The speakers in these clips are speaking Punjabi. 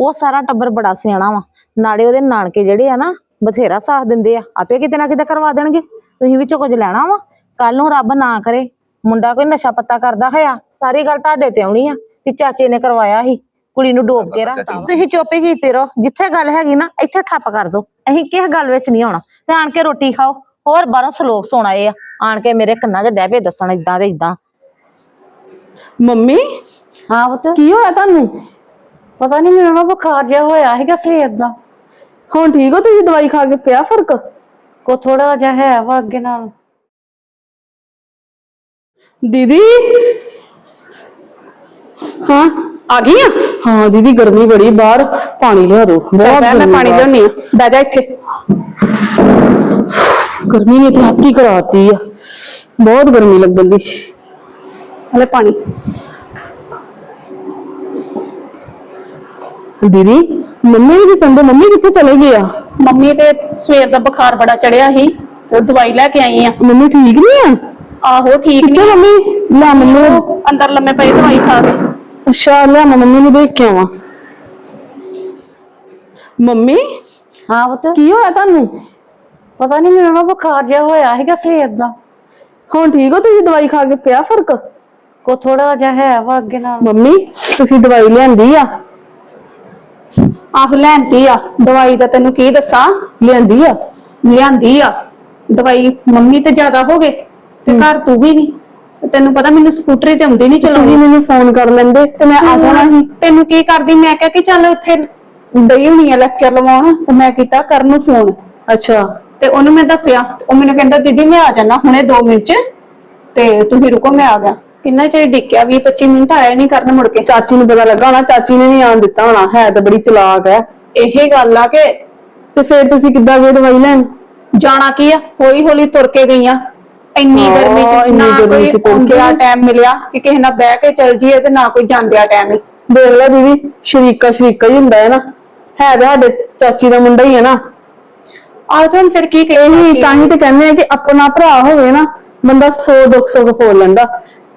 ਉਹ ਸਾਰਾ ਟੱਬਰ ਬੜਾ ਸਿਆਣਾ ਵਾ। ਨਾਲੇ ਉਹਦੇ ਨਾਨਕੇ ਜਿਹੜੇ ਆ ਨਾ ਬਥੇਰਾ ਸਾਥ ਦਿੰਦੇ ਆ। ਆਪੇ ਕਿਤੇ ਨਾ ਕਿਤੇ ਕਰਵਾ ਦੇਣਗੇ। ਤੁਸੀਂ ਵਿੱਚੋਂ ਕੁਝ ਲੈਣਾ ਵਾ। ਕੱਲ ਨੂੰ ਰੱਬ ਨਾ ਕਰੇ। ਮੁੰਡਾ ਕੋਈ ਨਸ਼ਾ ਪੱਤਾ ਕਰਦਾ ਹੋਇਆ ਸਾਰੀ ਗੱਲ ਤੁਹਾਡੇ ਤੇ ਆਉਣੀ ਆ ਕਿ ਚਾਚੇ ਨੇ ਕਰਵਾਇਆ ਸੀ। ਕੁੜੀ ਨੂੰ ਡੋਬ ਕੇ ਰੱਖਤਾ ਵਾ। ਤੁਸੀਂ ਚੁੱਪ ਹੀ ਕੀਤੇ ਰਹੋ। ਜਿੱਥੇ ਗੱਲ ਹੈਗੀ ਨਾ ਇੱਥੇ ਠੱਪ ਕਰ ਦੋ। ਅਸੀਂ ਕਿਸ ਗੱਲ ਵਿੱਚ ਨਹੀਂ ਆਉਣਾ। ਤੇ ਆਣ ਕੇ ਰੋਟੀ ਖਾਓ। ਹੋਰ ਬਾਹਰੋਂ ਸਲੋਕ ਸੁਣ ਆਏ ਆ। ਆਣ ਕੇ ਮੇਰੇ ਕੰਨਾਂ 'ਚ ਡਹਿ ਪਏ ਦੱਸਣ ਇਦਾਂ ਤੇ ਇਦਾਂ ਮੰਮੀ? ਹਾਂ ਪੁੱਤ। ਕੀ ਹੋਇਆ ਤੁਹਾਨੂੰ? ਪਤਾ ਨਹੀਂ ਮੈਨੂੰ ਨਾ ਬੁਖਾਰ ਜਿਹਾ ਹੋਇਆ ਹੈਗਾ ਸਵੇਰ ਦਾ। ਹੁਣ ਠੀਕ ਹੋ ਤੁਸੀਂ ਦਵਾਈ ਖਾ ਕੇ ਪਿਆ ਫ਼ਰਕ? ਕੋ ਥੋੜਾ ਜਿਹਾ ਹੈ ਵਾ ਅੱਗੇ ਨਾਲ। ਦੀਦੀ? ਹਾਂ ਆ ਗਈ ਆ? ਹਾਂ ਦੀਦੀ ਗਰਮੀ ਬੜੀ ਬਾਹਰ ਪਾਣੀ ਲਿਆ ਦੋ ਬਹੁਤ ਮੈਂ ਪਾਣੀ। ਲਿਆਉਣੀ ਆ। ਬਹਿ ਜਾ ਇੱਥੇ। ਗਰਮੀ ਨੇ ਤੇ ਹੱਥ ਹੀ ਕਰਾਤੀ ਆ। ਬਹੁਤ ਗਰਮੀ ਲੱਗਣ ਦੀ। ਹਲੇ ਪਾਣੀ। ਦੀਦੀ ਮੰਮੀ ਵੀ ਸੰਦੇ ਮੰਮੀ ਕਿੱਥੇ ਚਲੇ ਗਏ ਆ ਮੰਮੀ ਤੇ ਸਵੇਰ ਦਾ ਬੁਖਾਰ ਬੜਾ ਚੜਿਆ ਸੀ ਤੇ ਦਵਾਈ ਲੈ ਕੇ ਆਈ ਆ ਮੰਮੀ ਠੀਕ ਨਹੀਂ ਆ ਆਹੋ ਠੀਕ ਕਿੱਥੇ ਨਹੀਂ ਮੰਮੀ ਨਾ ਮੰਮੀ ਨੂੰ- ਅੰਦਰ ਲੰਮੇ ਪਏ ਦਵਾਈ ਖਾ ਕੇ ਅੱਛਾ ਲਿਆ ਮੈਂ ਮੰਮੀ ਨੂੰ ਦੇਖ ਕੇ ਆਵਾਂ ਮੰਮੀ ਹਾਂ ਪੁੱਤ ਕੀ ਹੋਇਆ ਤੁਹਾਨੂੰ ਪਤਾ ਨਹੀਂ ਮੈਨੂੰ ਨਾ ਬੁਖਾਰ ਜਿਹਾ ਹੋਇਆ ਹੈਗਾ ਸਵੇਰ ਦਾ ਹੁਣ ਠੀਕ ਹੋ ਤੁਸੀਂ ਦਵਾਈ ਖਾ ਕੇ ਪਿਆ ਫ਼ਰਕ ਕੋ ਥੋੜਾ ਜਿਹਾ ਹੈ ਵਾ ਅੱਗੇ ਨਾਲ ਮੰਮੀ ਤੁਸੀਂ ਦਵਾਈ ਲਿਆਂਦੀ ਆ ਆਹੋ ਲੈਂਦੀ ਆ ਦਵਾਈ ਦਾ ਤੈਨੂੰ ਕੀ ਦੱਸਾਂ? ਲਿਆਂਦੀ ਆ ਲਿਆਂਦੀ ਆ। ਦਵਾਈ ਮੰਮੀ ਤੇ ਜ਼ਿਆਦਾ ਹੋ ਗਏ ਤੇ ਘਰ ਤੂੰ ਵੀ ਨਹੀਂ ਤੈਨੂੰ ਪਤਾ ਮੈਨੂੰ ਸਕੂਟਰੀ ਤੇ ਆਉਂਦੀ ਨਹੀਂ ਚਲਾਉਣੀ। ਤੁਸੀਂ ਮੈਨੂੰ ਫੋਨ ਕਰ ਲੈਂਦੇ ਤੇ ਮੈਂ ਆ ਜਾਣਾ ਸੀ। ਤੈਨੂੰ ਕੀ ਕਰਦੀ? ਮੈਂ ਕਿਹਾ ਕਿ ਚੱਲ ਉੱਥੇ ਡਈ ਹੋਣੀ ਆ ਲੈਕਚਰ ਲਵਾਉਣ ਤੇ ਮੈਂ ਕੀਤਾ ਕਰਨ ਨੂੰ ਫੋਨ ਅੱਛਾ। ਤੇ ਉਹਨੂੰ ਮੈਂ ਦੱਸਿਆ ਉਹ ਮੈਨੂੰ ਕਹਿੰਦਾ ਦੀਦੀ ਮੈਂ ਆ ਜਾਣਾ ਹੁਣੇ 2 ਮਿੰਟ ਚ ਤੇ ਤੁਸੀਂ ਰੁਕੋ ਮੈਂ ਆ ਗਿਆ। ਕਿੰਨਾ ਚਿਰ ਡਿੱਕਿਆ 20 25 ਮਿੰਟ ਆਇਆ ਨਹੀਂ ਕਰਨ ਮੁੜ ਕੇ। ਚਾਚੀ ਨੂੰ ਪਤਾ ਲੱਗਾ ਹੋਣਾ ਚਾਚੀ ਨੇ ਨਹੀਂ ਆਣ ਦਿੱਤਾ ਹੋਣਾ। ਹੈ ਤਾਂ ਬੜੀ ਚਲਾਕ ਹੈ। ਇਹੀ ਗੱਲ ਆ ਕਿ ਤੇ ਫਿਰ ਤੁਸੀਂ ਕਿੱਦਾਂ ਗਏ ਦਵਾਈ ਲੈਣ? ਜਾਣਾ ਕੀ ਆ? ਹੌਲੀ ਹੌਲੀ ਤੁਰ ਕੇ ਗਈਆਂ। ਇੰਨੀ ਹਾਂ, ਗਰਮੀ ਚ ਇੰਨੀ ਨਾ ਗਰਮੀ ਕੋਈ ਚ ਤੁਰ ਕੇ। ਆਉਂਦਿਆ ਗਏ। ਟਾਈਮ ਮਿਲਿਆ ਕਿ ਕਿਸੇ ਨਾਲ ਬਹਿ ਕੇ ਚੱਲ ਜੀਏ ਤੇ ਨਾ ਕੋਈ ਜਾਂਦਿਆ ਟਾਈਮ ਹੀ। ਦੇਖ ਲੈ ਦੀਦੀ ਸ਼ਰੀਕਾ ਸ਼ਰੀਕਾ ਹੀ ਹੁੰਦਾ ਹੈ ਨਾ। ਹੈ ਤਾਂ ਸਾਡੇ ਚਾਚੀ ਦਾ ਮੁੰਡਾ ਹੀ ਹੈ ਨਾ। ਆਹ ਤਾਂ ਹੁਣ ਫਿਰ ਕੀ ਇਹੀ ਕਹੀ ਤਾਂ ਹੀ ਤੇ ਕਹਿੰਦੇ ਆ ਕਿ ਆਪਣਾ ਭਰਾ ਹੋਵੇ ਨਾ ਬੰਦਾ ਸੌ ਦੁੱਖ ਸੁੱਖ ਫੋਲ ਲੈਂਦਾ।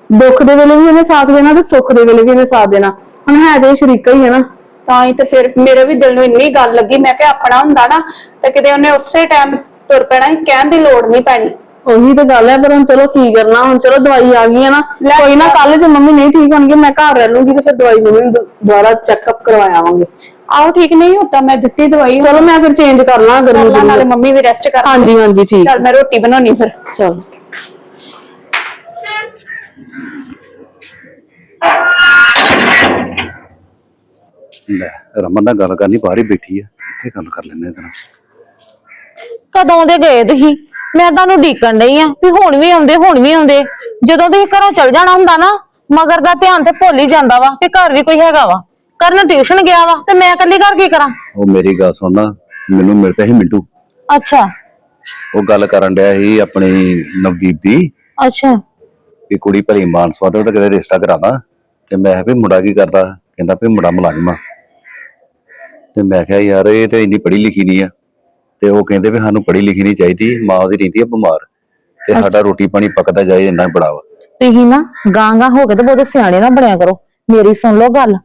ਦੁੱਖ ਦੇ ਵੇਲੇ ਵੀ ਉਹਨੇ ਸਾਥ ਦੇਣਾ ਤੇ ਸੁੱਖ ਦੇ ਵੇਲੇ ਵੀ ਉਹਨੇ ਸਾਥ ਦੇਣਾ। ਹੁਣ ਹੈ ਤੇ ਇਹ ਸ਼ਰੀਕਾ ਹੀ ਹੈ ਨਾ। ਤਾਂ ਹੀ ਤੇ ਫਿਰ ਮੇਰੇ ਵੀ ਦਿਲ ਨੂੰ ਇੰਨੀ ਗੱਲ ਲੱਗੀ ਮੈਂ ਕਿਹਾ ਆਪਣਾ ਹੁੰਦਾ ਨਾ ਤੇ ਕਿਤੇ ਉਹਨੇ ਉਸੇ ਟਾਈਮ ਤੁਰ ਪੈਣਾ ਸੀ ਕਹਿਣ ਦੀ ਲੋੜ ਨਹੀਂ ਪੈਣੀ। ਉਹੀ ਤਾਂ ਗੱਲ ਹੈ ਪਰ ਹੁਣ ਚਲੋ ਕੀ ਕਰਨਾ ਹੁਣ ਚਲੋ ਦਵਾਈ ਆ ਗਈ ਹੈ ਨਾ। ਲੈ ਕੋਈ ਨਾ ਕੱਲ ਜੇ ਮੰਮੀ ਨਹੀਂ ਠੀਕ ਹੋਣਗੇ ਮੈਂ ਘਰ ਰਹਿ ਲੂੰਗੀ ਤੇ ਫਿਰ ਦਵਾਈ ਮੰਮੀ ਨੂੰ ਦੁ- ਦੁਬਾਰਾ ਚੈੱਕਅਪ ਕਰਵਾਵਾਂਗੇ ਆਹੋ ਠੀਕ ਨਹੀਂ ਹੁੰਦਾ ਮੈਂ ਦਿੱਤੀ ਦਵਾਈ। ਚਲੋ ਮੈਂ ਫਿਰ ਚੇਂਜ ਕਰ ਲਾਂ ਗਰਮੀ ਲਾ, ਨਾਲੇ ਦੀ ਮੰਮੀ ਵੀ ਰੈਸਟ ਕਰ ਹਾਂਜੀ ਹਾਂਜੀ ਠੀਕ। ਚੱਲ ਮੈਂ ਰੋਟੀ ਬਣਾਉਣੀ ਫਿਰ। ਚਲ। ਲੈ ਰਮਨ ਨਾਲ ਗੱਲ ਕਰਨੀ ਬਾਹਰ ਹੀ ਬੈਠੀ ਆ। ਇੱਥੇ ਗੱਲ ਕਰ ਲੈਂਦੇ ਇਹਦੇ ਨਾਲ? ਕਦੋਂ ਦੇ ਗਏ ਤੁਸੀਂ? ਮੈਂ ਤੁਹਾਨੂੰ ਢੀਕਣ ਡਈ ਆ ਵੀ ਹੁਣ ਵੀ ਆਉਂਦੇ ਹੁਣ ਵੀ ਆਉਂਦੇ। ਜਦੋਂ ਤੁਸੀਂ ਘਰੋਂ ਚਲ ਜਾਣਾ ਹੁੰਦਾ ਨਾ ਮਗਰ ਦਾ ਧਿਆਨ ਤੇ ਭੁੱਲ ਹੀ ਜਾਂਦਾ ਵਾ ਕਿ ਘਰ ਵੀ ਕੋਈ ਹੈਗਾ ਵਾ। ਕਰਨ ਟਿਊਸ਼ਨ ਗਿਆ ਵਾ ਤੇ ਮੈਂ ਇਕੱਲੀ ਘਰ ਕੀ ਕਰਾਂ? ਉਹ ਮੇਰੀ ਗੱਲ ਸੁਣਨਾ ਮੈਨੂੰ ਮਿਲ ਪਿਆ ਸੀ ਮਿੰਟੂ। ਅੱਛਾ। ਉਹ ਗੱਲ ਕਰਨ ਡਿਆ ਸੀ ਆਪਣੀ ਨਵਦੀਪ ਦੀ। ਅੱਛਾ। ਵੀ ਕੁੜੀ ਭਲੀ ਮਾਨਸਵਾ ਤੇ ਉਹਦਾ ਕਿਤੇ ਰਿਸ਼ਤਾ ਕਰਾਦਾ। ਤੇ ਮੈਂ ਕਿਹਾ ਵੀ ਮੁੰਡਾ ਕੀ ਕਰਦਾ? ਕਹਿੰਦਾ ਵੀ ਮੁੰਡਾ ਮੁਲਾਜ਼ਮ ਆ। ਤੇ ਮੈਂ ਕਿਹਾ ਯਾਰ ਇਹ ਤੇ ਇੰਨੀ ਪੜ੍ਹੀ ਲਿਖੀ ਨਹੀਂ ਆ। ਤੇ ਉਹ ਕਹਿੰਦੇ ਵੀ ਸਾਨੂੰ ਪੜ੍ਹੀ ਲਿਖੀ ਨਹੀਂ ਚਾਹੀਦੀ ਮਾਂ ਉਹਦੀ ਰਹਿੰਦੀ ਆ ਬਿਮਾਰ। ਤੇ ਸਾਡਾ ਰੋਟੀ ਪਾਣੀ ਪੱਕਦਾ ਜਾਏ ਇੰਨਾ ਹੀ ਬੜਾ ਵਾ। ਤੁਸੀਂ ਨਾ ਗਾਂਗਾ ਹੋ ਕੇ ਤੇ ਬਹੁਤੇ ਸਿਆਣੇ ਨਾ ਬਣਿਆ ਕਰੋ। ਮੇਰੀ ਸੁਣ ਲਓ ਗੱਲ।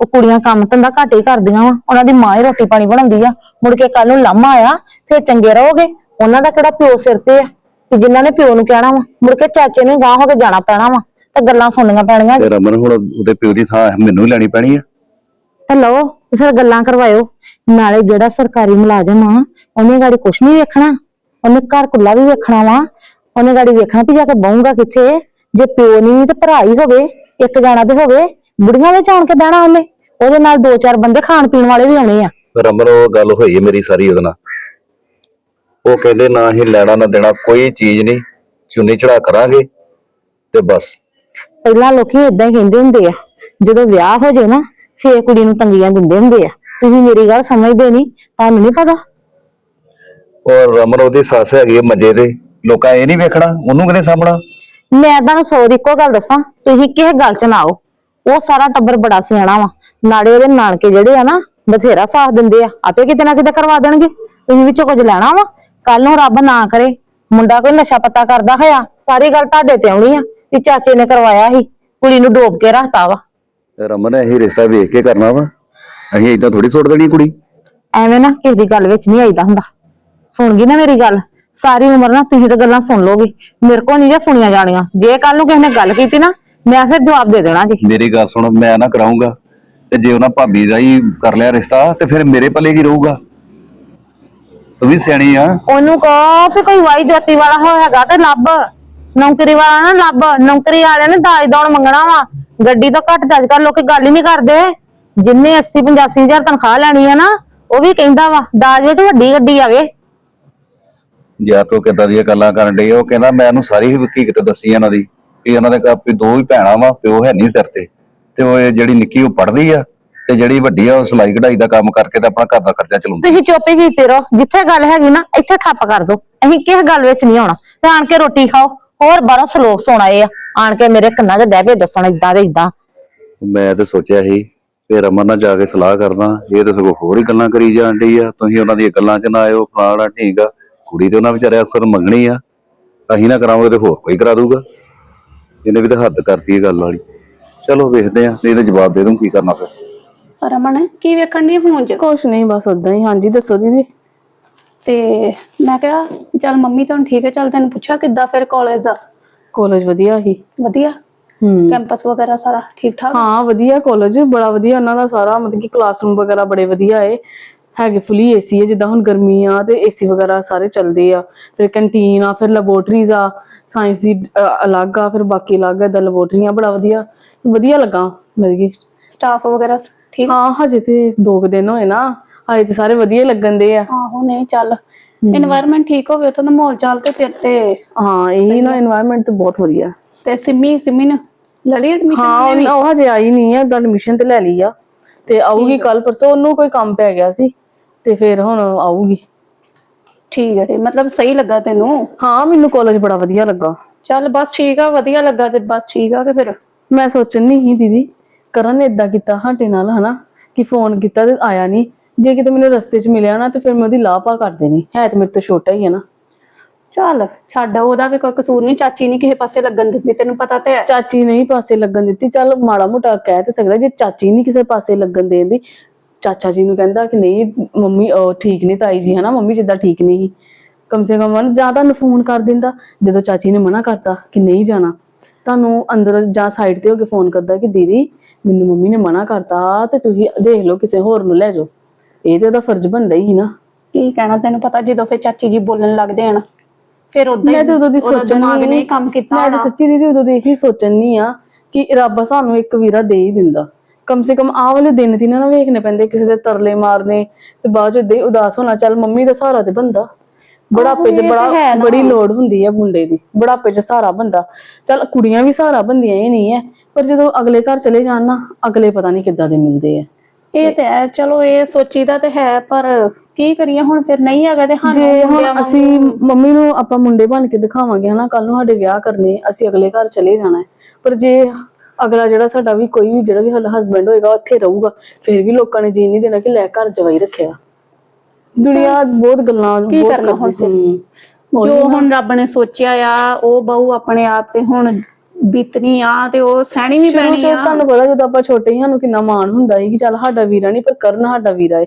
ਉਹ ਕੁੜੀਆਂ ਕੰਮ ਧੰਦਾ ਘੱਟ ਹੀ ਕਰਦੀਆਂ ਵਾ। ਉਹਨਾਂ ਦੀ ਮਾਂ ਹੀ ਰੋਟੀ ਪਾਣੀ ਬਣਾਉਂਦੀ ਆ। ਮੁੜ ਕੇ ਕੱਲ ਨੂੰ ਲਾਮਾ ਆਇਆ ਫਿਰ ਚੰਗੇ ਰਹੋਗੇ। ਉਹਨਾਂ ਦਾ ਕਿਹੜਾ ਪਿਓ ਸਿਰ ਤੇ ਆ? ਕਿ ਜਿਨ੍ਹਾਂ ਨੇ ਪਿਓ ਨੂੰ ਕਹਿਣਾ ਵਾ ਮੁੜ ਕੇ ਚਾਚੇ ਨੇ ਗਾਂ ਹੋ ਕੇ ਜਾਣਾ ਪੈਣਾ ਵਾ ਤੇ ਗੱਲਾਂ ਸੁਣਨੀਆਂ ਪੈਣੀਆਂ ਤੇ ਰਮਨ ਹੁਣ ਉਹਦੇ ਪਿਓ ਦੀ ਥਾਂ ਮੈਨੂੰ ਹੀ ਲੈਣੀ ਪੈਣੀ ਆ। ਤੇ ਲਓ ਤੇ ਫਿਰ ਗੱਲਾਂ ਕਰਵਾਇਓ। ਨਾਲੇ ਜਿਹੜਾ ਸਰਕਾਰੀ ਮੁਲਾਜ਼ਮ ਆ ਉਹਨੇ ਗਾੜੀ ਕੁਛ ਨਹੀਂ ਵੇਖਣਾ ਉਹਨੇ ਘਰ ਕੁੱਲਾ ਵੀ ਵੇਖਣਾ ਵਾ ਉਹਨੇ ਗਾੜੀ ਵੇਖਣਾ ਵੀ ਜਾ ਕੇ ਬਹੂੰਗਾ ਕਿੱਥੇ ਜੇ ਪਿਓ ਨਹੀਂ ਤੇ ਭਰਾ ਹੀ ਹੋਵੇ ਇੱਕ ਜਾਣਾ ਤੇ ਹੋਵੇ ਬੁੜੀਆਂ ਵਿੱਚ ਆਣ ਕੇ ਬਹਿਣਾ ਉਹਨੇ ਉਹਦੇ ਨਾਲ ਦੋ ਚਾਰ ਬੰਦੇ ਖਾਣ ਪੀਣ ਵਾਲੇ ਵੀ ਆਉਣੇ ਆ। ਰਮਨ ਉਹ ਗੱਲ ਹੋਈ ਹੈ ਮੇਰੀ ਸਾਰੀ ਉਹਦੇ ਨਾਲ। ਉਹ ਕਹਿੰਦੇ ਨਾ ਹੀ ਲੈਣਾ ਨਾ ਦੇਣਾ ਕੋਈ ਚੀਜ਼ ਨਹੀਂ ਚੁੰਨੀ ਚੜਾ ਕਰਾਂਗੇ ਤੇ ਬਸ। ਪਹਿਲਾਂ ਲੋਕੀ ਇਦਾਂ ਹੀ ਕਹਿੰਦੇ ਹੁੰਦੇ ਆ ਜਦੋਂ ਵਿਆਹ ਹੋ ਜਾਏ ਨਾ ਫੇਰ ਕੁੜੀ ਨੂੰ ਤੰਗੀਆਂ ਦਿੰਦੇ ਹੁੰਦੇ ਆ। ਤੁਸੀਂ ਮੇਰੀ ਗੱਲ ਸਮਝਦੇ ਨਹੀਂ ਤੁਹਾਨੂੰ ਨਹੀਂ ਪਤਾ? ਔਰ ਰਮਨ ਉਹਦੀ ਸੱਸ ਹੈਗੀ ਹੈ ਮੰਜੇ ਤੇ ਲੋਕਾਂ ਇਹ ਨਹੀਂ ਵੇਖਣਾ ਉਹਨੂੰ ਕਿਹਨੇ ਸਾਹਮਣਾ? ਮੈਂ ਤੁਹਾਨੂੰ ਸੌ ਦੀ ਇੱਕੋ ਗੱਲ ਦੱਸਾਂ ਤੁਸੀਂ ਕਿਸੇ ਗੱਲ 'ਚ ਨਾ ਆਓ। ਉਹ ਸਾਰਾ ਟੱਬਰ ਬੜਾ ਸਿਆਣਾ ਵਾ। ਨਾਲੇ ਉਹਦੇ ਨਾਨਕੇ ਜਿਹੜੇ ਆ ਨਾ ਬਥੇਰਾ ਸਾਥ ਦਿੰਦੇ ਆ ਆਪੇ ਕਿਤੇ ਨਾ ਕਿਤੇ ਕਰਵਾ ਦੇਣਗੇ। ਤੁਸੀਂ ਵਿੱਚੋਂ ਕੁਝ ਲੈਣਾ ਵਾ ਕੱਲ ਨੂੰ ਰੱਬ ਨਾ ਕਰੇ। ਮੁੰਡਾ ਕੋਈ ਨਸ਼ਾ ਪੱਤਾ ਕਰਦਾ ਹੋਇਆ ਸਾਰੀ ਗੱਲ ਤੁਹਾਡੇ ਤੇ ਆਉਣੀ ਆ ਵੀ ਚਾਚੇ ਨੇ ਕਰਵਾਇਆ ਸੀ ਕੁੜੀ ਨੂੰ ਡੋਬ ਕੇ ਰੱਖਤਾ ਵਾ। ਰਮਨ ਇਹੀ ਰਿਸ਼ਤਾ ਵੇਖ ਕੇ ਕਰਨਾ ਵਾ। ਅਸੀਂ ਏਦਾਂ ਥੋੜੀ ਸੁੱਟ ਦੇਣੀ ਕੁੜੀ। ਐਵੇਂ ਨਾ ਕਿਸੇ ਦੀ ਗੱਲ ਵਿੱਚ ਨਹੀਂ ਆਈਦਾ ਹੁੰਦਾ। ਸੁਣ ਗਈ ਨਾ ਮੇਰੀ ਗੱਲ। ਸਾਰੀ ਉਮਰ ਨਾ ਤੁਸੀਂ ਤਾਂ ਗੱਲਾਂ ਸੁਣ ਲੋਗੇ। ਮੇਰੇ ਕੋਲ ਨਹੀਂ ਜਾਂ ਸੁਣੀਆਂ ਜਾਣੀਆਂ। ਜੇ ਕੱਲ ਨੂੰ ਕਿਸੇ ਨੇ ਗੱਲ ਕੀਤੀ ਨਾ ਮੈਂ ਫਿਰ ਜਵਾਬ ਦੇ ਦੇਣਾ ਜੀ। ਮੇਰੀ ਗੱਲ ਸੁਣ ਮੈਂ ਨਾ ਕਰਾਉਂਗਾ ਤੇ ਜੇ ਉਹਨਾਂ ਭਾਬੀ ਦਾ ਹੀ ਕਰ ਲਿਆ ਰਿਸ਼ਤਾ ਤੇ ਫਿਰ ਮੇਰੇ ਪੱਲੇ ਕੀ ਰਹੂਗਾ? ਤੂੰ ਵੀ ਸਿਆਣੀ ਆ। ਉਹਨੂੰ ਕਹੋ ਕਿ ਕੋਈ ਵਾਈ ਜੋਤੀ ਵਾਲਾ ਹੋਏਗਾ ਤੇ ਲੱਭ। ਨੌਕਰੀ ਵਾਲਾ ਨਾ ਲੱਭ। ਨੌਕਰੀ ਵਾਲਿਆਂ ਨੇ ਦਾਜ ਦੌੜ ਮੰਗਣਾ ਵਾ। ਗੱਡੀ ਤੋਂ ਘੱਟ ਅੱਜ ਕੱਲ ਲੋਕੀ ਗੱਲ ਹੀ ਨਹੀਂ ਕਰਦੇ। ਜਿੰਨੇ 80 85 ਹਜ਼ਾਰ ਤਨਖਾਹ ਲੈਣੀ ਆ ਨਾ ਉਹ ਵੀ ਕਹਿੰਦਾ ਵਾ ਦਾਜ ਵਿੱਚ ਵੱਡੀ ਗੱਡੀ ਆਵੇ ਜਾਂ ਤੂੰ ਕਿੱਦਾਂ ਦੀਆਂ ਗੱਲਾਂ ਕਰਨ ਡਈ ਉਹ ਕਹਿੰਦਾ ਮੈਂ ਉਹਨੂੰ ਸਾਰੀ ਹਕੀਕਤ ਦੱਸੀ ਇਹਨਾਂ ਦੀ ਕਿ ਉਹਨਾਂ ਦੇ ਘਰ ਵੀ ਦੋ ਹੀ ਭੈਣਾਂ ਵਾ ਪਿਓ ਹੈ ਨਹੀਂ ਸਿਰ ਤੇ। ਤੇ ਉਹ ਇਹ ਜਿਹੜੀ ਨਿੱਕੀ ਉਹ ਪੜ੍ਹਦੀ ਆ ਤੇ ਜਿਹੜੀ ਵੱਡੀ ਆ ਉਹ ਸਿਲਾਈ ਕਢਾਈ ਦਾ ਕੰਮ ਕਰਕੇ ਤੇ ਆਪਣਾ ਘਰ ਦਾ ਖਰਚਾ ਚਲਾਉਂਦੀ ਤੁਸੀਂ ਚੁੱਪ ਹੀ ਕੀਤੇ ਰਹੋ। ਜਿੱਥੇ ਗੱਲ ਹੈਗੀ ਨਾ ਇੱਥੇ ਠੱਪ ਕਰ ਦੋ ਅਸੀਂ ਕਿਸੇ ਗੱਲ ਵਿੱਚ ਨਹੀਂ ਆਉਣਾ। ਤੇ ਆਣ ਕੇ ਰੋਟੀ ਖਾਓ। ਹੋਰ ਬਾਹਰੋਂ ਸਲੋਕ ਸੁਣਾਏ ਆ। ਆਣ ਕੇ ਮੇਰੇ ਕੰਨਾਂ 'ਚ ਡਹਿ ਪਏ ਦੱਸਣ ਇਦਾਂ ਤੇ ਇਦਾਂ ਮੈਂ ਤੇ ਸੋਚਿਆ ਸੀ ਕਿ ਰਮਨ ਨਾਲ ਜਾ ਕੇ ਸਲਾਹ ਕਰਦਾ। ਇਹ ਤਾਂ ਸਗੋਂ ਹੋਰ ਹੀ ਗੱਲਾਂ ਕਰੀ ਜਾਣ ਡਈ ਆ। ਤੁਸੀਂ ਉਹਨਾਂ ਦੀਆਂ ਗੱਲਾਂ 'ਚ ਨਾ ਆਇਓ। ਫਲਾਣਾ ਠੀਕ ਆ। ਕੁੜੀ ਤੇ ਉਹਨਾਂ ਵਿਚਾਰਿਆ ਅਕਸਰ ਮੰਗਣੀ ਆ। ਅਸੀਂ ਨਾ ਕਰਾਂਗੇ ਤੇ ਹੋਰ ਕੋਈ ਕਰਾ ਦੂਗਾ। ਇਹਨੇ ਵੀ ਤਾਂ ਹੱਦ ਕਰਤੀ ਇਹ ਗੱਲ ਵਾਲੀ। ਚਲੋ ਵੇਖਦੇ ਆ। ਨਹੀਂ ਤਾਂ ਜਵਾਬ ਦੇ ਦੂੰ ਕੀ ਕਰਨਾ ਫਿਰ। ਰਮਨ ਕੀ ਵੇਖਣ ਦੀ ਫੋਨ 'ਚ? ਕੁਛ ਨਹੀਂ ਬਸ ਉਦਾਂ ਹੀ। ਹਾਂਜੀ ਦੱਸੋ ਦੀਦੀ। ਤੇ ਮੈਂ ਕਿਹਾ ਚੱਲ ਮੰਮੀ ਤਾਂ ਹੁਣ ਠੀਕ ਹੈ ਚੱਲ ਤੈਨੂੰ ਪੁੱਛਿਆ ਕਿੱਦਾਂ ਫਿਰ ਕਾਲਜ ਦਾ? ਕਾਲਜ ਵਧੀਆ ਹੀ ਵਧੀਆ? ਹੂੰ। ਕੈਂਪਸ ਵਗੈਰਾ ਸਾਰਾ ਠੀਕ ਠਾਕ ਹਾਂ ਵਧੀਆ ਕਾਲਜ ਬੜਾ ਵਧੀਆ ਉਹਨਾਂ ਦਾ ਸਾਰਾ। ਮਤਲਬ ਕਿ ਕਲਾਸਰੂਮ ਵਗੈਰਾ ਬੜੇ ਵਧੀਆ ਏ। ਹੈਗੇ ਫੁੱਲੀ ਏਸੀ ਹੈ ਜਿੱਦਾਂ ਹੁਣ ਗਰਮੀ ਆ ਤੇ ਏਸੀ ਵਗੈਰਾ ਸਾਰੇ ਚੱਲਦੇ ਆ। ਫਿਰ ਕੰਟੀਨ ਆ ਫਿਰ ਲੈਬੋਰਟਰੀਜ਼ ਆ। ਸਾਇੰਸ ਦੀ ਅ, ਅਲੱਗ ਆ ਫਿਰ ਬਾਕੀ ਅਲੱਗ ਆ ਦਾ ਲੈਬੋਰਟਰੀਆਂ ਬੜਾ ਵਧੀਆ। ਵਧੀਆ ਲੱਗਾ ਮਤਲਬ ਕਿ ਸਟਾਫ ਵਗੈਰਾ ਠੀਕ। ਹਾਂ ਹਜੇ ਤੇ ਦੋ ਕੁ ਦਿਨ ਹੋਏ ਨਾ ਹਜੇ ਤੇ ਸਾਰੇ ਵਧੀਆ ਲੱਗਣ ਦੇ ਆ। ਆਹੋ ਨਹੀਂ ਚੱਲ। এনवायरमेंट ਠੀਕ ਹੋਵੇ ਉਦੋਂ ਦਾ ਮਾਹੌਲ ਚਾਲ ਤੇ ਫਿਰ ਤੇ ਹਾਂ ਇਹ ਨਾ এনवायरमेंट ਤੇ ਬਹੁਤ ਵਧੀਆ। ਤੇ ਸਿਮੀ ਸਿਮੀ ਨੇ ਲੈ ਐਡਮਿਸ਼ਨ ਹਾਂ ਉਹ- ਹਜੇ ਆਈ ਨਹੀਂ ਆ ਉਹਦਾ ਐਡਮਿਸ਼ਨ ਤੇ ਲੈ ਲਈ ਆ। ਤੇ ਆਊਗੀ ਕੱਲ ਪਰਸੋਂ ਉਹਨੂੰ ਕੋਈ ਕੰਮ ਪੈ ਗਿਆ ਸੀ ਤੇ ਫਿਰ ਹੁਣ ਆਊਗੀ। ਠੀਕ ਹੈ ਮਤਲਬ ਸਹੀ ਲੱਗਾ ਤੈਨੂੰ? ਹਾਂ ਮੈਨੂੰ ਕਾਲਜ ਬੜਾ ਵਧੀਆ ਲੱਗਾ। ਚੱਲ ਬਸ ਠੀਕ ਆ ਵਧੀਆ ਲੱਗਾ ਤੇ ਬਸ ਠੀਕ ਆ ਕਿ ਫਿਰ? ਮੈਂ ਸੋਚਣ ਨਹੀਂ ਸੀ ਦੀਦੀ। ਕਰਨ ਨੇ ਇਦਾਂ ਕੀਤਾ ਸਾਡੇ ਨਾਲ ਹਨਾ? ਕਿ ਫੋਨ ਕੀਤਾ ਤੇ ਆਇਆ ਨਹੀਂ ਜੇ ਕਿਤੇ ਮੈਨੂੰ ਰਸਤੇ 'ਚ ਮਿਲਿਆ ਨਾ ਤੇ ਫਿਰ ਮੈਂ ਉਹਦੀ ਲਾਪਾ ਕਰ ਦੇਣੀ। ਹੈ ਤੇ ਮੇਰੇ ਤੋਂ ਛੋਟਾ ਹੀ ਹੈ ਨਾ। ਚੱਲ ਛੱਡ ਉਹਦਾ ਵੀ ਕੋਈ ਕਸੂਰ ਨਹੀਂ। ਚਾਚੀ ਨਹੀਂ ਕਿਸੇ ਪਾਸੇ ਲੱਗਣ ਦਿੰਦੀ ਤੈਨੂੰ ਪਤਾ ਤੇ ਹੈ। ਚਾਚੀ ਨਹੀਂ ਪਾਸੇ ਲੱਗਣ ਦਿੱਤੀ। ਚੱਲ ਮਾੜਾ ਮੋਟਾ ਕਹਿ ਤੇ ਸਕਦਾ ਜੇ ਚਾਚੀ ਨਹੀਂ ਕਿਸੇ ਪਾਸੇ ਲੱਗਣ ਦੇਂਦੀ ਚਾਚਾ ਜੀ ਨੂੰ ਕਹਿੰਦਾ ਕਿ ਨਹੀਂ ਮੰਮੀ ਉਹ ਠੀਕ ਨਹੀਂ ਤਾਈ ਜੀ ਹਨਾ? ਮੰਮੀ ਜਿੱਦਾਂ ਠੀਕ ਨਹੀਂ। ਕਮ ਸੇ ਕਮ ਜਾਂ ਤੁਹਾਨੂੰ ਫੋਨ ਕਰ ਦਿੰਦਾ ਜਦੋਂ ਚਾਚੀ ਨੇ ਮਨਾ ਕਰਤਾ ਕਿ ਨਹੀਂ ਜਾਣਾ ਤੁਹਾਨੂੰ ਅੰਦਰ ਜਾਂ ਸਾਈਡ ਤੇ ਹੋ ਕੇ ਫੋਨ ਕਰਦਾ ਕਿ ਦੀਦੀ ਮੈਨੂੰ ਮੰਮੀ ਨੇ ਮਨਾ ਕਰਤਾ ਤੇ ਤੁਸੀਂ ਦੇਖ ਲਓ ਕਿਸੇ ਹੋਰ ਨੂੰ ਲੈ ਜਾਓ। ਇਹ ਤੇ ਉਹਦਾ ਫਰਜ਼ ਬਣਦਾ ਹੀ ਨਾ। ਕੀ ਕਹਿਣਾ ਤੈਨੂੰ ਪਤਾ ਜਦੋਂ ਫਿਰ ਚਾਚੀ ਜੀ ਬੋਲਣ ਲੱਗਦੇ ਹਨ ਫਿਰ ਉਦਾਂ ਮੈਂ ਤੇ ਉਦੋਂ ਦੀ ਉਹਦਾ ਸੋਚਣ ਨਹੀਂ ਨੇ ਕੰਮ ਕੀਤਾ ਮੈਂ। ਸੱਚੀ ਦੀਦੀ ਉਦੋਂ ਦੀ ਇਹੀ ਸੋਚਣ ਨਹੀਂ ਆ ਕਿ ਰੱਬ ਸਾਨੂੰ ਇੱਕ ਵੀਰਾ ਦੇ ਹੀ ਦਿੰਦਾ। ਕਮ ਸੇ ਕਮ ਆਹ ਵਾਲੇ ਦਿਨ ਦੀ ਨਾ ਵੇਖਣੇ ਪੈਂਦੇ ਕਿਸੇ ਦੇ ਤਰਲੇ ਮਾਰਨੇ ਤੇ ਬਾਅਦ ਚ ਹੀ ਉਦਾਸ ਹੋਣਾ ਚੱਲ ਮੰਮੀ ਦਾ ਸਹਾਰਾ ਤੇ ਬੰਦਾ। ਬੁਢਾਪੇ ਚ ਬੜਾ। ਬੜੀ ਲੋੜ ਹੁੰਦੀ ਹੈ ਮੁੰਡੇ ਦੀ ਬੁਢਾਪੇ ਚ ਸਹਾਰਾ ਬੰਦਾ। ਚੱਲ ਕੁੜੀਆਂ ਵੀ ਸਹਾਰਾ ਬੰਦੀਆਂ ਇਹ ਨਹੀਂ ਹੈ ਪਰ ਜਦੋਂ ਅਗਲੇ ਘਰ ਚਲੇ ਜਾਣ ਨਾ ਅਗਲੇ ਪਤਾ ਨਹੀਂ ਕਿੱਦਾਂ ਦੇ ਮਿਲਦੇ ਆ। ਇਹ ਤੇ ਹੈ ਚਲੋ ਇਹ ਸੋਚੀਦਾ ਤੇ ਹੈ ਪਰ ਕੀ ਕਰੀਏ ਹੁਣ ਫਿਰ ਨਹੀਂ ਹੈਗਾ ਤੇ ਸਾਨੂੰ ਜੇ ਹੁਣ ਅਸੀਂ ਮੰਮੀ ਨੂੰ ਆਪਾਂ ਮੁੰਡੇ ਬਣ ਕੇ ਦਿਖਾਵਾਂਗੇ ਹਨਾ ਕੱਲ ਨੂੰ ਸਾਡੇ ਵਿਆਹ ਕਰਨੇ ਅਸੀਂ ਅਗਲੇ ਘਰ ਚਲੇ ਜਾਣਾ ਹੈ। ਪਰ ਜੇ ਅਗਲਾ ਜਿਹੜਾ ਸਾਡਾ ਵੀ ਕੋਈ ਵੀ ਜਿਹੜਾ ਵੀ ਸਾਡਾ ਹਸਬੰਡ ਹੋਏਗਾ ਉਹ ਇੱਥੇ ਰਹੂਗਾ ਫਿਰ ਵੀ ਲੋਕਾਂ ਨੇ ਜੀ ਨਹੀਂ ਦੇਣਾ ਕਿ ਲੈ ਘਰ ਜਵਾਈ ਰੱਖਿਆ। ਦੁਨੀਆ ਬਹੁਤ ਗੱਲਾਂ ਕੀ ਬਹੁਤ ਕਰਨਾ ਹੁਣ। ਜੋ ਹੁਣ ਰੱਬ ਨੇ ਸੋਚਿਆ ਆ ਉਹ ਬਹੁ ਆਪਣੇ ਆਪ ਤੇ ਹੁਣ ਬੀਤਨੀ ਆ ਤੇ ਉਹ ਸਹਿਣੀ ਵੀ ਸ਼ੁਰੂ ਪੈਣੀ ਤੋਂ ਆ। ਤੁਹਾਨੂੰ ਪਤਾ ਜਦੋਂ ਆਪਾਂ ਛੋਟੇ ਸੀ ਸਾਨੂੰ ਕਿੰਨਾ ਮਾਣ ਹੁੰਦਾ ਸੀ ਕਿ ਚੱਲ ਸਾਡਾ ਵੀਰਾ ਨਹੀਂ ਪਰ ਕਰਨ ਸਾਡਾ ਵੀਰਾ ਹੈ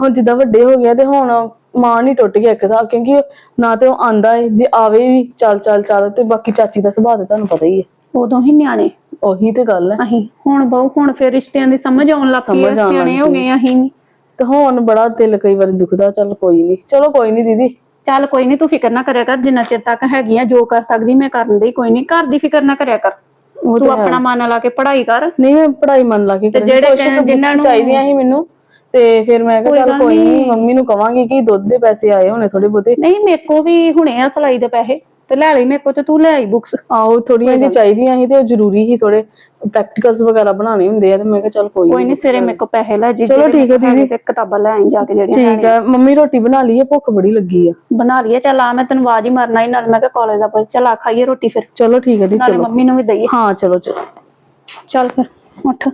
ਹੁਣ ਜਿੱਦਾਂ ਵੱਡੇ ਹੋ ਗਿਆ ਤੇ ਹੁਣ ਮਾਣ ਹੀ ਟੁੱਟ ਗਿਆ ਇੱਕ ਹਿਸਾਬ ਕਿਉਂਕਿ ਨਾ ਤੇ ਉਹ ਆਂਦਾ ਹੈ ਜੇ ਆਵੇ ਵੀ ਚੱਲ ਚੱਲ ਚੱਲ ਤੇ ਬਾਕੀ ਚਾਚੀ ਦਾ ਸੁਭਾਅ ਤੇ ਤੁਹਾਨੂੰ ਪਤਾ ਹੀ ਹੈ ਉਦੋਂ ਹੀ ਨਿਆਣੇ। ਉਹੀ ਤੇ ਗੱਲ ਹੈ ਅਸੀਂ ਹੁਣ ਬਹੁ ਹੁਣ ਫਿਰ ਰਿਸ਼ਤਿਆਂ ਦੀ ਸਮਝ ਆਉਣ ਲੱਗ ਪਈ ਆ, ਸਮਝ ਆਉਣ ਲੱਗ ਸਿਆਣੇ ਹੋ ਗਏ ਅਸੀਂ। ਤੇ ਹੁਣ ਬੜਾ ਦਿਲ ਕਈ ਵਾਰੀ ਦੁਖਦਾ ਚੱਲ ਕੋਈ ਨਹੀਂ ਚਲੋ ਕੋਈ ਨਹੀਂ ਦੀਦੀ। ਚੱਲ ਕੋਈ ਨਹੀਂ ਤੂੰ ਫਿਕਰ ਨਾ ਕਰਿਆ ਕਰ ਜਿੰਨਾ ਚਿਰ ਤੱਕ ਹੈਗੀ ਆ ਜੋ ਕਰ ਸਕਦੀ ਮੈਂ ਕਰਨ ਦੀ ਕੋਈ ਨਹੀਂ ਘਰ ਦੀ ਫਿਕਰ ਨਾ ਕਰਿਆ ਕਰ ਉਹ ਤੂੰ ਤੇ। ਆਪਣਾ ਮਨ ਲਾ ਕੇ ਪੜ੍ਹਾਈ ਕਰ ਨਹੀਂ ਮੈਂ ਪੜ੍ਹਾਈ ਮਨ ਲਾ ਕੇ ਕਰਾਂਗੀ। ਜਿਹੜੇ ਜਿਨ੍ਹਾਂ ਨੂੰ- ਚਾਹੀਦੀਆਂ ਸੀ ਮੈਨੂੰ ਤੇ ਫਿਰ ਮੈਂ ਕਿਹਾ ਚੱਲ ਕੋਈ ਨਹੀਂ। ਮੰਮੀ ਨੂੰ ਕਵਾਂਗੀ ਕਿ ਦੁੱਧ ਦੇ ਪੈਸੇ ਆਏ ਹੋਣੇ ਥੋੜੇ ਬਹੁਤੇ ਨਹੀਂ ਮੇਰੇ ਕੋ ਵੀ ਹੁਣੇ ਆ ਸਲਾਈ ਦੇ ਪੈਸੇ ਤੇ ਲੈ ਲਈ ਮੇਰੇ ਕੋ ਤੇ ਤੂੰ ਲੈ ਆਈ ਬੁੱਕਸ ਆਹੋ ਥੋੜੀਆਂ ਜਿਹੀ ਚਾਹੀਦੀਆਂ ਸੀ ਤੇ ਉਹ ਜ਼ਰੂਰੀ ਸੀ ਥੋੜੇ ਪ੍ਰੈਕਟੀਕਲਸ ਵਗੈਰਾ ਬਣਾਉਣੇ ਹੁੰਦੇ ਆ ਤੇ ਮੈਂ ਕਿਹਾ ਚੱਲ ਕੋਈ ਕੋਈ ਨਹੀਂ ਸਿਰੇ ਮੇਰੇ ਕੋ ਪੈਸੇ ਲੈ ਜੀ ਚਲੋ ਠੀਕ ਹੈ ਦੀਦੀ। ਤੇ ਕਿਤਾਬਾਂ ਲੈ ਆਈ ਜਾ ਕੇ ਜਿਹੜੀਆਂ ਠੀਕ ਹੈ ਮੰਮੀ ਰੋਟੀ ਬਣਾ ਲਈ ਹੈ ਭੁੱਖ ਬੜੀ ਲੱਗੀ ਆ। ਬਣਾ ਲਈਏ ਚੱਲ ਆ ਮੈਂ ਤੈਨੂੰ ਆਵਾਜ਼ ਹੀ ਮਾਰਨਾ ਹੀ ਨਾਲ ਮੈਂ ਕਿਹਾ ਕਾਲਜ ਦਾ ਚੱਲ ਆ ਖਾਈਏ ਰੋਟੀ ਫਿਰ। ਚਲੋ ਠੀਕ ਹੈ ਦੀ ਨਾਲੇ ਚਲੋ। ਮੰਮੀ ਨੂੰ ਵੀ ਦਈਏ। ਹਾਂ ਚਲੋ ਚਲੋ। ਚੱਲ ਫਿਰ ਉੱਠ।